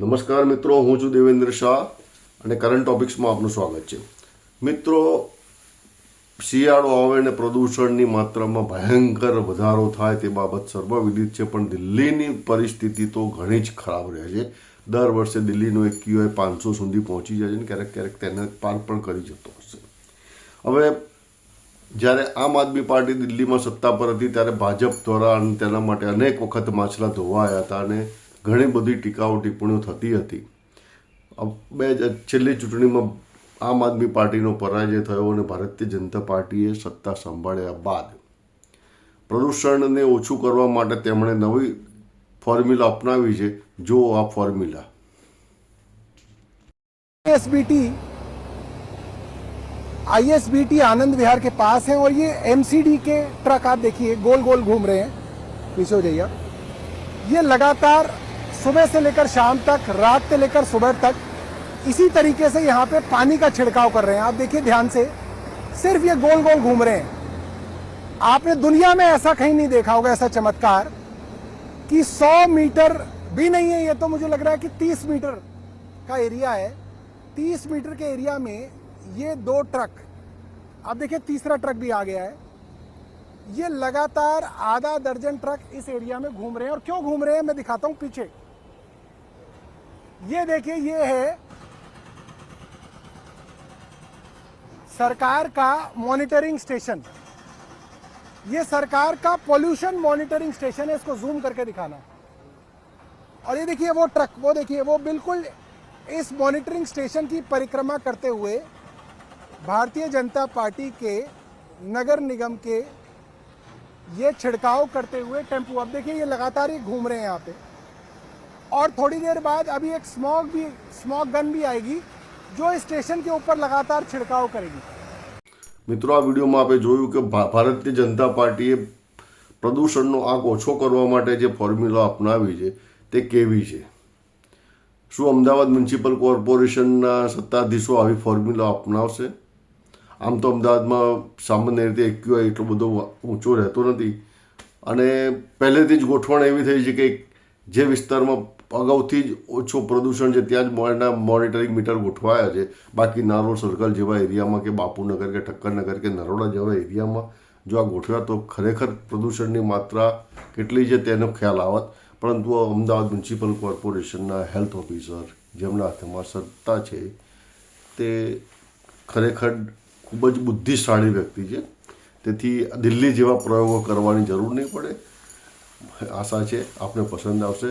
નમસ્કાર મિત્રો, હું છું દેવેન્દ્ર શાહ અને કરંટ ટોપિક્સમાં આપનું સ્વાગત છે. મિત્રો, શિયાળો આવે ને પ્રદૂષણની માત્રામાં ભયંકર વધારો થાય તે બાબત સર્વવિદિત છે, પણ દિલ્હીની પરિસ્થિતિ તો ઘણી જ ખરાબ રહે છે. દર વર્ષે દિલ્હીનો એક ક્યુઆઈ પાંચસો સુધી પહોંચી જાય છે અને ક્યારેક ક્યારેક તેને પાર પણ કરી જતો હશે. હવે, જ્યારે આમ આદમી પાર્ટી દિલ્હીમાં સત્તા પર હતી, ત્યારે ભાજપ દ્વારા અને તેના માટે અનેક વખત માછલા ધોવાયા હતા અને ઘણી બધી ટીકાઓ ટિપ્પણીઓ થતી હતી અબ બે હજાર છેલ્લી ચૂંટણીમાં આમ આદમી પાર્ટીનો પરાજય થયો અને ભારતીય જનતા પાર્ટીએ સત્તા સંભાળ્યા બાદ પ્રદૂષણને ઓછું કરવા માટે તેમણે નવી ફોર્મ્યુલા અપનાવી છે જો આ formula ISBT ISBT Anand Vihar के पास है और ये एमसीडी के ट्रक आप देखिए गोल गोल घूम रहे हैं पीछे हो जाइए आप। ये लगातार सुबह से लेकर शाम तक, रात से लेकर सुबह तक इसी तरीके से यहाँ पे पानी का छिड़काव कर रहे हैं। आप देखिए ध्यान से, सिर्फ़ ये गोल गोल घूम रहे हैं। आपने दुनिया में ऐसा कहीं नहीं देखा होगा, ऐसा चमत्कार कि 100 मीटर भी नहीं है, ये तो मुझे लग रहा है कि 30 मीटर का एरिया है। 30 मीटर के एरिया में ये दो ट्रक, आप देखिए तीसरा ट्रक भी आ गया है। ये लगातार आधा दर्जन ट्रक इस एरिया में घूम रहे हैं। और क्यों घूम रहे हैं, मैं दिखाता हूँ पीछे। ये देखिए, ये है सरकार का मॉनिटरिंग स्टेशन ये सरकार का पोल्यूशन मॉनिटरिंग स्टेशन है, इसको जूम करके दिखाना। और ये देखिए, वो ट्रक वो देखिए, वो बिल्कुल इस मॉनिटरिंग स्टेशन की परिक्रमा करते हुए भारतीय जनता पार्टी के नगर निगम के ये छिड़काव करते हुए टेंपू। अब देखिए, ये लगातार ही घूम रहे हैं यहाँ पे। और थोड़ी देर बाद अभी एक स्मॉग भी स्मॉग गन भी आएगी जो इस स्टेशन के ऊपर लगातार छिड़काव करेगी મિત્રો આ વિડીયોમાં આપણે જોયું કે ભા- ભારતીય જનતા પાર્ટીએ પ્રદૂષણનો આંક ઓછો કરવા માટે જે ફોર્મ્યુલા અપનાવી છે તે કેવી છે શું અમદાવાદ મ્યુનિસિપલ કોર્પોરેશનના સત્તાધીશો આવી ફોર્મ્યુલા અપનાવશે આમ તો અમદાવાદમાં સામાન્ય રીતે એક્યુઆઈ એટલો બધો ઊંચો રહેતો નથી અને પહેલેથી જ ગોઠવણ એવી થઈ છે કે જે વિસ્તારમાં અગાઉથી જ ઓછો પ્રદૂષણ છે, ત્યાં જ મોડના મોનિટરિંગ મીટર ગોઠવાયા છે. બાકી નારોલ સર્કલ જેવા એરિયામાં કે બાપુનગર કે ઠક્કરનગર કે નરોડા જેવા એરિયામાં જો આ ગોઠવ્યા તો ખરેખર પ્રદૂષણની માત્રા કેટલી છે તેનો ખ્યાલ આવત. પરંતુ અમદાવાદ મ્યુનિસિપલ કોર્પોરેશનના હેલ્થ ઓફિસર જેમના હાથમાં સત્તા છે, તે ખરેખર ખૂબ જ બુદ્ધિશાળી વ્યક્તિ છે. તેથી દિલ્હી જેવા પ્રયોગો કરવાની જરૂર નહીં પડે. આશા છે આપને પસંદ આવશે.